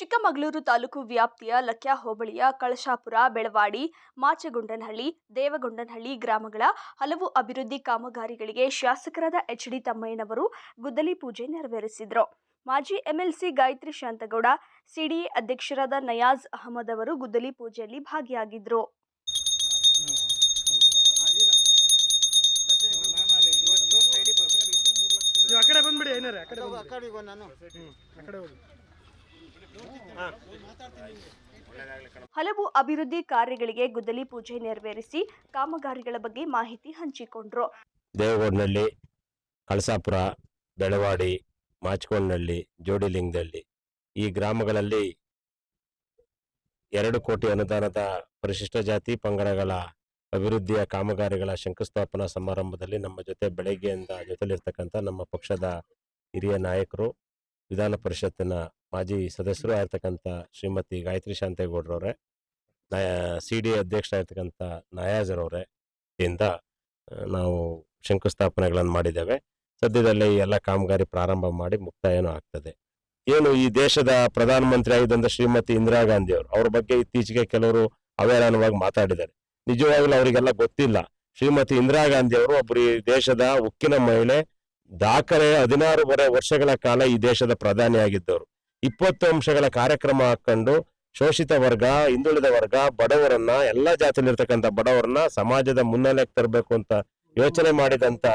ಚಿಕ್ಕಮಗಳೂರು ತಾಲೂಕು ವ್ಯಾಪ್ತಿಯ ಲಕ್ಯ ಹೋಬಳಿಯ ಕಳಶಾಪುರ ಬೆಳವಾಡಿ ಮಾಚಗುಂಡನಹಳ್ಳಿ ದೇವಗುಂಡನಹಳ್ಳಿ ಗ್ರಾಮಗಳ ಹಲವು ಅಭಿವೃದ್ಧಿ ಕಾಮಗಾರಿಗಳಿಗೆ ಶಾಸಕರಾದ ಎಚ್ ಡಿ ತಮ್ಮಯ್ಯನವರು ಗುದ್ದಲಿ ಪೂಜೆ ನೆರವೇರಿಸಿದರು. ಮಾಜಿ ಎಂಎಲ್ಸಿ ಗಾಯತ್ರಿ ಶಾಂತಗೌಡ ಸಿಡಿಎ ಅಧ್ಯಕ್ಷರಾದ ನಯಾಜ್ ಅಹಮದ್ ಅವರು ಗುದ್ದಲಿ ಪೂಜೆಯಲ್ಲಿ ಭಾಗಿಯಾಗಿದ್ದರು ಆ ಕಡೆ ಬಂದ್ಬಿಡಿ ಏನಾರ ಆ ಕಡೆ ಆ ಕಡೆ ಹೋಗು ನಾನು. ಆ ಕಡೆ ಹೋಗಿ. ಹಲವು ಅಭಿವೃದ್ಧಿ ಕಾರ್ಯಗಳಿಗೆ ಗುದ್ದಲಿ ಪೂಜೆ ನೆರವೇರಿಸಿ ಕಾಮಗಾರಿಗಳ ಬಗ್ಗೆ ಮಾಹಿತಿ ಹಂಚಿಕೊಂಡ್ರು. ದೇವಗೋಡ್ನಲ್ಲಿ, ಕಳಸಾಪುರ, ಬೆಳವಾಡಿ ಮಾಚ್ಕೊಂಡ್ನಹಳ್ಳಿ ಜೋಡಿಲಿಂಗದಲ್ಲಿ ಈ ಗ್ರಾಮಗಳಲ್ಲಿ ಎರಡು ಕೋಟಿ ಅನುದಾನದ ಪರಿಶಿಷ್ಟ ಜಾತಿ ಪಂಗಡಗಳ ಅಭಿವೃದ್ಧಿಯ ಕಾಮಗಾರಿಗಳ ಶಂಕುಸ್ಥಾಪನಾ ಸಮಾರಂಭದಲ್ಲಿ ನಮ್ಮ ಜೊತೆ ಬೆಳಗ್ಗೆಯಿಂದ ಜೊತೆಲಿರ್ತಕ್ಕಂಥ ನಮ್ಮ ಪಕ್ಷದ ಹಿರಿಯ ನಾಯಕರು ವಿಧಾನ ಪರಿಷತ್ತಿನ ಮಾಜಿ ಸದಸ್ಯರು ಆಗಿರ್ತಕ್ಕಂಥ ಶ್ರೀಮತಿ ಗಾಯತ್ರಿ ಶಾಂತೇಗೌಡರವರೇ ಸಿ ಡಿ ಅಧ್ಯಕ್ಷರಾಗಿರ್ತಕ್ಕಂಥ ನಾಯಾಜರವ್ರೆ ಇಂದ ನಾವು ಶಂಕುಸ್ಥಾಪನೆಗಳನ್ನು ಮಾಡಿದ್ದೇವೆ. ಸದ್ಯದಲ್ಲೇ ಎಲ್ಲ ಕಾಮಗಾರಿ ಪ್ರಾರಂಭ ಮಾಡಿ ಮುಕ್ತಾಯನೂ ಆಗ್ತದೆ. ಏನು ಈ ದೇಶದ ಪ್ರಧಾನಮಂತ್ರಿ ಆಗಿದ್ದಂಥ ಶ್ರೀಮತಿ ಇಂದಿರಾ ಗಾಂಧಿ ಅವರು, ಅವ್ರ ಬಗ್ಗೆ ಇತ್ತೀಚೆಗೆ ಕೆಲವರು ಅವೇರಾನವಾಗಿ ಮಾತಾಡಿದ್ದಾರೆ. ನಿಜವಾಗ್ಲೂ ಅವರಿಗೆಲ್ಲ ಗೊತ್ತಿಲ್ಲ. ಶ್ರೀಮತಿ ಇಂದಿರಾ ಗಾಂಧಿ ಅವರು ಒಬ್ಬರು ಈ ದೇಶದ ಉಕ್ಕಿನ ಮಹಿಳೆ, ದಾಖಲೆ ಹದಿನಾರೂವರೆ ವರ್ಷಗಳ ಕಾಲ ಈ ದೇಶದ ಪ್ರಧಾನಿಯಾಗಿದ್ದವರು ಇಪ್ಪತ್ತು ಅಂಶಗಳ ಕಾರ್ಯಕ್ರಮ ಹಾಕೊಂಡು ಶೋಷಿತ ವರ್ಗ, ಹಿಂದುಳಿದ ವರ್ಗ, ಬಡವರನ್ನ, ಎಲ್ಲಾ ಜಾತಿಲಿರ್ತಕ್ಕಂಥ ಬಡವರನ್ನ ಸಮಾಜದ ಮುನ್ನೆಲೆಗೆ ತರಬೇಕು ಅಂತ ಯೋಚನೆ ಮಾಡಿದಂತ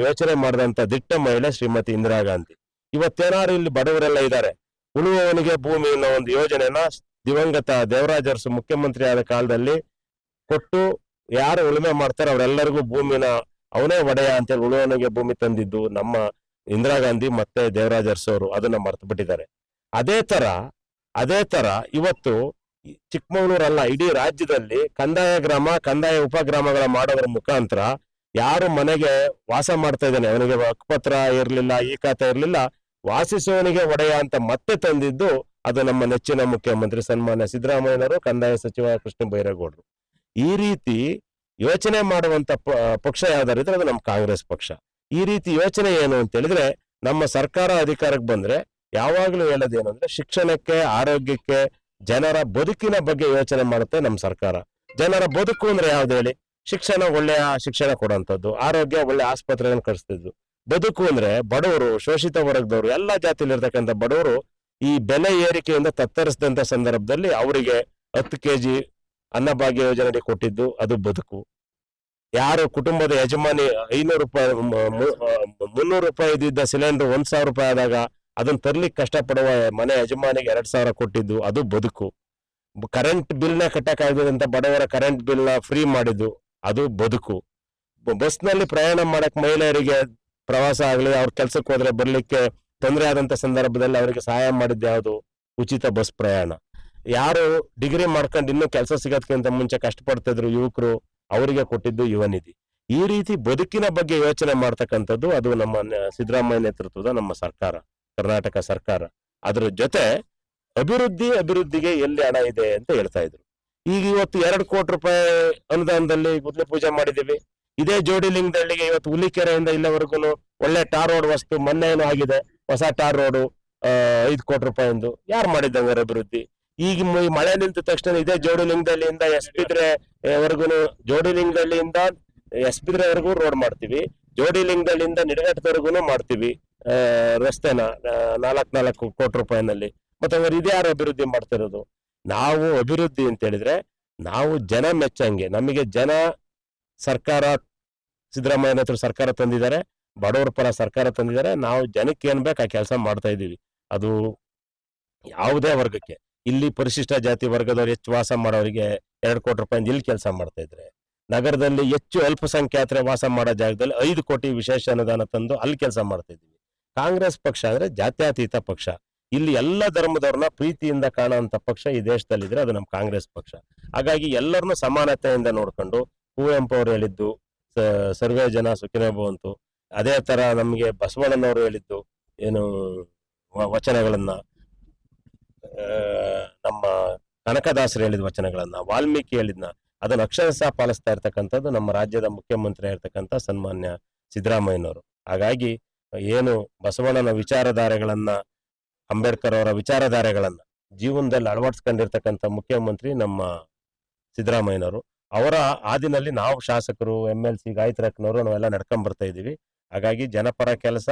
ಯೋಚನೆ ಮಾಡಿದಂತ ದಿಟ್ಟ ಮಹಿಳೆ ಶ್ರೀಮತಿ ಇಂದಿರಾ ಗಾಂಧಿ. ಇವತ್ತೇನಾರು ಇಲ್ಲಿ ಬಡವರೆಲ್ಲ ಇದ್ದಾರೆ ಉಳುವವನಿಗೆ ಭೂಮಿ ಅನ್ನೋ ಒಂದು ಯೋಜನೆನ ದಿವಂಗತ ದೇವರಾಜ ಅರಸು ಮುಖ್ಯಮಂತ್ರಿ ಆದ ಕಾಲದಲ್ಲಿ ಕೊಟ್ಟು ಯಾರು ಉಳುಮೆ ಮಾಡ್ತಾರೆ ಅವರೆಲ್ಲರಿಗೂ ಭೂಮಿನ ಅವನೇ ಒಡೆಯ ಅಂತೇಳಿ ಉಳುವವನಿಗೆ ಭೂಮಿ ತಂದಿದ್ದು ನಮ್ಮ ಇಂದಿರಾ ಗಾಂಧಿ ಮತ್ತೆ ದೇವರಾಜ ಅದನ್ನ ಮರೆತು ಬಿಟ್ಟಿದ್ದಾರೆ. ಅದೇ ತರ ಅದೇ ತರ ಇವತ್ತು ಚಿಕ್ಕಮಗಳೂರಲ್ಲ, ಇಡೀ ರಾಜ್ಯದಲ್ಲಿ ಕಂದಾಯ ಗ್ರಾಮ, ಕಂದಾಯ ಉಪಗ್ರಾಮಗಳ ಮಾಡೋದ್ರ ಮುಖಾಂತರ ಯಾರು ಮನೆಗೆ ವಾಸ ಮಾಡ್ತಾ ಇದ್ದಾನೆ, ಅವನಿಗೆ ಹಕ್ಕುಪತ್ರ ಇರ್ಲಿಲ್ಲ, ಈ ಖಾತೆ ಇರ್ಲಿಲ್ಲ, ವಾಸಿಸುವವನಿಗೆ ಒಡೆಯ ಅಂತ ಮತ್ತೆ ತಂದಿದ್ದು ಅದು ನಮ್ಮ ನೆಚ್ಚಿನ ಮುಖ್ಯಮಂತ್ರಿ ಸನ್ಮಾನ್ಯ ಸಿದ್ದರಾಮಯ್ಯನವರು, ಕಂದಾಯ ಸಚಿವ ಕೃಷ್ಣ ಬೈರೇಗೌಡರು. ಈ ರೀತಿ ಯೋಚನೆ ಮಾಡುವಂತ ಪಕ್ಷ ಯಾವ್ದಾರಿದ್ರೆ ಅದು ನಮ್ಮ ಕಾಂಗ್ರೆಸ್ ಪಕ್ಷ. ಈ ರೀತಿ ಯೋಚನೆ ಏನು ಅಂತ ಹೇಳಿದ್ರೆ, ನಮ್ಮ ಸರ್ಕಾರ ಅಧಿಕಾರಕ್ಕೆ ಬಂದ್ರೆ ಯಾವಾಗ್ಲೂ ಹೇಳೋದೇನು ಅಂದ್ರೆ, ಶಿಕ್ಷಣಕ್ಕೆ, ಆರೋಗ್ಯಕ್ಕೆ, ಜನರ ಬದುಕಿನ ಬಗ್ಗೆ ಯೋಚನೆ ಮಾಡುತ್ತೆ ನಮ್ಮ ಸರ್ಕಾರ. ಜನರ ಬದುಕು ಅಂದ್ರೆ ಯಾವ್ದು ಹೇಳಿ? ಶಿಕ್ಷಣ ಒಳ್ಳೆಯ ಶಿಕ್ಷಣ ಕೊಡುವಂಥದ್ದು ಆರೋಗ್ಯ ಒಳ್ಳೆ ಆಸ್ಪತ್ರೆಗಳನ್ನು ಕಳಿಸ್ತಿದ್ದು ಬದುಕು ಅಂದ್ರೆ ಬಡವರು, ಶೋಷಿತ ವರ್ಗದವರು, ಎಲ್ಲಾ ಜಾತಿಲಿರ್ತಕ್ಕಂಥ ಬಡವರು ಈ ಬೆಲೆ ಏರಿಕೆಯಿಂದ ತತ್ತರಿಸಿದಂತ ಸಂದರ್ಭದಲ್ಲಿ ಅವರಿಗೆ ಹತ್ತು ಕೆಜಿ ಅನ್ನಭಾಗ್ಯ ಯೋಜನೆ ಕೊಟ್ಟಿದ್ದು ಅದು ಬದುಕು. ಯಾರು ಕುಟುಂಬದ ಯಜಮಾನಿ ಐನೂರು ರೂಪಾಯಿ ಮುನ್ನೂರು ರೂಪಾಯಿ ಇದ್ದಿದ್ದ ಸಿಲಿಂಡರ್ ಒಂದ್ ಸಾವಿರ ರೂಪಾಯಿ ಆದಾಗ ಅದನ್ನ ತರ್ಲಿಕ್ಕೆ ಕಷ್ಟಪಡುವ ಮನೆ ಯಜಮಾನಿಗೆ ಎರಡ್ ಸಾವಿರ ಕೊಟ್ಟಿದ್ದು, ಅದು ಬದುಕು. ಕರೆಂಟ್ ಬಿಲ್ನ ಕಟ್ಟಕ್ಕಾಗದಂತ ಬಡವರ ಕರೆಂಟ್ ಬಿಲ್ನ ಫ್ರೀ ಮಾಡಿದ್ದು, ಅದು ಬದುಕು. ಬಸ್ನಲ್ಲಿ ಪ್ರಯಾಣ ಮಾಡಕ್ ಮಹಿಳೆಯರಿಗೆ ಪ್ರವಾಸ ಆಗಲಿ, ಅವ್ರ ಕೆಲ್ಸಕ್ಕೆ ಹೋದ್ರೆ ಬರ್ಲಿಕ್ಕೆ ತೊಂದರೆ ಆದಂತ ಸಂದರ್ಭದಲ್ಲಿ ಅವರಿಗೆ ಸಹಾಯ ಮಾಡಿದ್ದು ಯಾವುದು? ಉಚಿತ ಬಸ್ ಪ್ರಯಾಣ. ಯಾರು ಡಿಗ್ರಿ ಮಾಡ್ಕೊಂಡು ಇನ್ನೂ ಕೆಲಸ ಸಿಗೋದಕ್ಕಿಂತ ಮುಂಚೆ ಕಷ್ಟಪಡ್ತಿದ್ರು ಯುವಕರು ಅವರಿಗೆ ಕೊಟ್ಟಿದ್ದು ಯುವ ನಿಧಿ. ಈ ರೀತಿ ಬದುಕಿನ ಬಗ್ಗೆ ಯೋಚನೆ ಮಾಡ್ತಕ್ಕಂಥದ್ದು ಅದು ನಮ್ಮ ಸಿದ್ದರಾಮಯ್ಯ ನೇತೃತ್ವದ ನಮ್ಮ ಸರ್ಕಾರ, ಕರ್ನಾಟಕ ಸರ್ಕಾರ. ಅದರ ಜೊತೆ ಅಭಿವೃದ್ಧಿ ಅಭಿವೃದ್ಧಿಗೆ ಎಲ್ಲಿ ಹಣ ಇದೆ ಅಂತ ಹೇಳ್ತಾ ಇದ್ರು. ಈಗ ಇವತ್ತು ಎರಡು ಕೋಟಿ ರೂಪಾಯಿ ಅನುದಾನದಲ್ಲಿ ಗುದ್ಲಿ ಪೂಜೆ ಮಾಡಿದೀವಿ ಇದೇ ಜೋಡಿಲಿಂಗದಳ್ಳಿಗೆ ಇವತ್ತು ಹುಲಿಕೆರೆಯಿಂದ ಇಲ್ಲವರೆಗೂ ಒಳ್ಳೆ ಟಾರ್ ರೋಡ್ ವಸ್ತು ಮೊನ್ನೆ ಏನೋ ಆಗಿದೆ. ಹೊಸ ಟಾರ್ ರೋಡು ಐದು ಕೋಟಿ ರೂಪಾಯಿಂದು. ಯಾರು ಮಾಡಿದಂಗಾರೆ ಅಭಿವೃದ್ಧಿ? ಈಗ ಮಳೆ ನಿಂತ ತಕ್ಷಣ ಇದೇ ಜೋಡಿಲಿಂಗದಳ್ಳಿಯಿಂದ ಎಸ್ ಬಿದ್ರೆ ವರ್ಗುನು ಜೋಡಿಲಿಂಗದಲ್ಲಿಂದ ಎಸ್ ಬಿದ್ರೆವರೆಗೂ ರೋಡ್ ಮಾಡ್ತೀವಿ. ಜೋಡಿಲಿಂಗದಲ್ಲಿಂದ ನಿಡಘಟ್ಟದವರೆಗೂ ಮಾಡ್ತೀವಿ. ರಸ್ತೆನ ನಾಲ್ಕು ನಾಲ್ಕು ಕೋಟಿ ರೂಪಾಯಿನಲ್ಲಿ. ಮತ್ತೆ ಅವ್ರು ಇದ್ಯಾರು ಅಭಿವೃದ್ಧಿ ಮಾಡ್ತಿರೋದು? ನಾವು ಅಭಿವೃದ್ಧಿ ಅಂತ ಹೇಳಿದ್ರೆ ನಾವು ಜನ ಮೆಚ್ಚಂಗೆ. ನಮಗೆ ಜನ ಸರ್ಕಾರ, ಸಿದ್ದರಾಮಯ್ಯನ ಹತ್ರ ಸರ್ಕಾರ ತಂದಿದ್ದಾರೆ. ಬಡವರ ಪರ ಸರ್ಕಾರ ತಂದಿದ್ದಾರೆ. ನಾವು ಜನಕ್ಕೆ ಏನ್ ಬೇಕು ಆ ಕೆಲಸ ಮಾಡ್ತಾ ಇದ್ದೀವಿ. ಅದು ಯಾವುದೇ ವರ್ಗಕ್ಕೆ. ಇಲ್ಲಿ ಪರಿಶಿಷ್ಟ ಜಾತಿ ವರ್ಗದವ್ರು ಹೆಚ್ಚು ವಾಸ ಮಾಡೋರಿಗೆ ಎರಡು ಕೋಟಿ ರೂಪಾಯಿ ಇಲ್ಲಿ ಕೆಲಸ ಮಾಡ್ತಾ ಇದ್ರೆ, ನಗರದಲ್ಲಿ ಹೆಚ್ಚು ಅಲ್ಪಸಂಖ್ಯಾತರ ವಾಸ ಮಾಡೋ ಜಾಗದಲ್ಲಿ ಐದು ಕೋಟಿ ವಿಶೇಷ ಅನುದಾನ ತಂದು ಅಲ್ಲಿ ಕೆಲಸ ಮಾಡ್ತಾ ಇದ್ವಿ ಕಾಂಗ್ರೆಸ್ ಪಕ್ಷ ಅಂದ್ರೆ ಜಾತ್ಯತೀತ ಪಕ್ಷ. ಇಲ್ಲಿ ಎಲ್ಲ ಧರ್ಮದವ್ರನ್ನ ಪ್ರೀತಿಯಿಂದ ಕಾಣುವಂತ ಪಕ್ಷ ಈ ದೇಶದಲ್ಲಿದ್ರೆ ಅದು ನಮ್ಮ ಕಾಂಗ್ರೆಸ್ ಪಕ್ಷ. ಹಾಗಾಗಿ ಎಲ್ಲರನ್ನೂ ಸಮಾನತೆಯಿಂದ ನೋಡ್ಕೊಂಡು, ಕುವೆಂಪು ಅವರು ಹೇಳಿದ್ದು ಸರ್ವೇ ಜನ ಸುಖಿನೋ ಬಂತು ಅದೇ ತರ ನಮಗೆ ಬಸವಣ್ಣನವರು ಹೇಳಿದ್ದು, ಏನು ವಚನಗಳನ್ನ ನಮ್ಮ ಕನಕದಾಸರು ಹೇಳಿದ ವಚನಗಳನ್ನ ವಾಲ್ಮೀಕಿ ಹೇಳಿದ್ನ ಅದನ್ನ ಅಕ್ಷರಶಃ ಪಾಲಿಸ್ತಾ ಇರ್ತಕ್ಕಂಥದ್ದು ನಮ್ಮ ರಾಜ್ಯದ ಮುಖ್ಯಮಂತ್ರಿ ಆಗಿರ್ತಕ್ಕಂಥ ಸನ್ಮಾನ್ಯ ಸಿದ್ದರಾಮಯ್ಯನವರು. ಹಾಗಾಗಿ ಏನು ಬಸವಣ್ಣನ ವಿಚಾರಧಾರೆಗಳನ್ನ, ಅಂಬೇಡ್ಕರ್ ಅವರ ವಿಚಾರಧಾರೆಗಳನ್ನ ಜೀವನದಲ್ಲಿ ಅಳವಡಿಸ್ಕೊಂಡಿರ್ತಕ್ಕಂಥ ಮುಖ್ಯಮಂತ್ರಿ ನಮ್ಮ ಸಿದ್ದರಾಮಯ್ಯನವರು. ಅವರ ಆದಿನಲ್ಲಿ ನಾವು ಶಾಸಕರು ಎಂ ಎಲ್ ಸಿ ಗಾಯತ್ರಕ್ನವರು ನಾವೆಲ್ಲ ನಡ್ಕೊಂಡ್ ಬರ್ತಾ ಹಾಗಾಗಿ ಜನಪರ ಕೆಲಸ,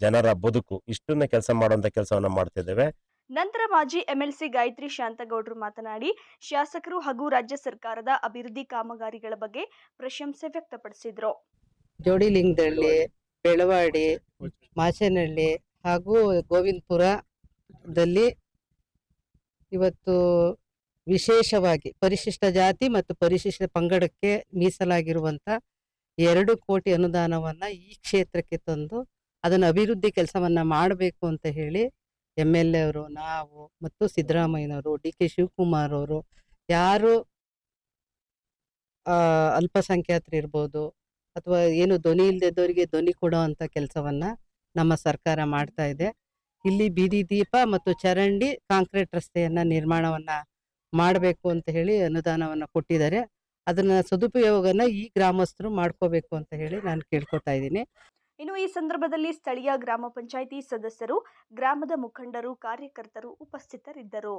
ಜನರ ಬದುಕು, ಇಷ್ಟನ್ನ ಕೆಲಸ ಮಾಡುವಂತ ಕೆಲಸವನ್ನ ಮಾಡ್ತಿದ್ದೇವೆ ನಂತರ ಮಾಜಿ ಎಂಎಲ್ಸಿ ಗಾಯತ್ರಿ ಶಾಂತಗೌಡರು ಮಾತನಾಡಿ ಶಾಸಕರು ಹಾಗೂ ರಾಜ್ಯ ಸರ್ಕಾರದ ಅಭಿವೃದ್ಧಿ ಕಾಮಗಾರಿಗಳ ಬಗ್ಗೆ ಪ್ರಶಂಸೆ ವ್ಯಕ್ತಪಡಿಸಿದರು. ಜೋಡಿಲಿಂಗದಳ್ಳಿ ಬೆಳವಾಡಿ ಮಾಚೇನಹಳ್ಳಿ ಹಾಗೂ ಗೋವಿಂದಪುರದಲ್ಲಿ ಇವತ್ತು ವಿಶೇಷವಾಗಿ ಪರಿಶಿಷ್ಟ ಜಾತಿ ಮತ್ತು ಪರಿಶಿಷ್ಟ ಪಂಗಡಕ್ಕೆ ಮೀಸಲಾಗಿರುವಂತ ಎರಡು ಕೋಟಿ ಅನುದಾನವನ್ನ ಈ ಕ್ಷೇತ್ರಕ್ಕೆ ತಂದು ಅದನ್ನು ಅಭಿವೃದ್ಧಿ ಕೆಲಸವನ್ನ ಮಾಡಬೇಕು ಅಂತ ಹೇಳಿ ಎಂ ಎಲ್ ಎ ಅವರು, ನಾವು ಮತ್ತು ಸಿದ್ದರಾಮಯ್ಯನವರು, ಡಿ ಕೆ ಶಿವಕುಮಾರ್ ಅವರು ಯಾರು ಅಲ್ಪಸಂಖ್ಯಾತರು ಇರ್ಬೋದು ಅಥವಾ ಏನು ಧ್ವನಿ ಇಲ್ಲದಿದ್ದವರಿಗೆ ಧ್ವನಿ ಕೊಡೋ ಅಂತ ಕೆಲಸವನ್ನ ನಮ್ಮ ಸರ್ಕಾರ ಮಾಡ್ತಾ ಇದೆ. ಇಲ್ಲಿ ಬೀದಿ ದೀಪ ಮತ್ತು ಚರಂಡಿ ಕಾಂಕ್ರೀಟ್ ರಸ್ತೆಯನ್ನ ನಿರ್ಮಾಣವನ್ನ ಮಾಡಬೇಕು ಅಂತ ಹೇಳಿ ಅನುದಾನವನ್ನ ಕೊಟ್ಟಿದ್ದಾರೆ. ಅದನ್ನ ಸದುಪಯೋಗನ ಈ ಗ್ರಾಮಸ್ಥರು ಮಾಡ್ಕೋಬೇಕು ಅಂತ ಹೇಳಿ ನಾನು ಕೇಳ್ಕೊತಾ ಇದ್ದೀನಿ. ಇನ್ನು ಈ ಸಂದರ್ಭದಲ್ಲಿ ಸ್ಥಳೀಯ ಗ್ರಾಮ ಪಂಚಾಯಿತಿ ಸದಸ್ಯರು ಗ್ರಾಮದ ಮುಖಂಡರು ಕಾರ್ಯಕರ್ತರು ಉಪಸ್ಥಿತರಿದ್ದರು.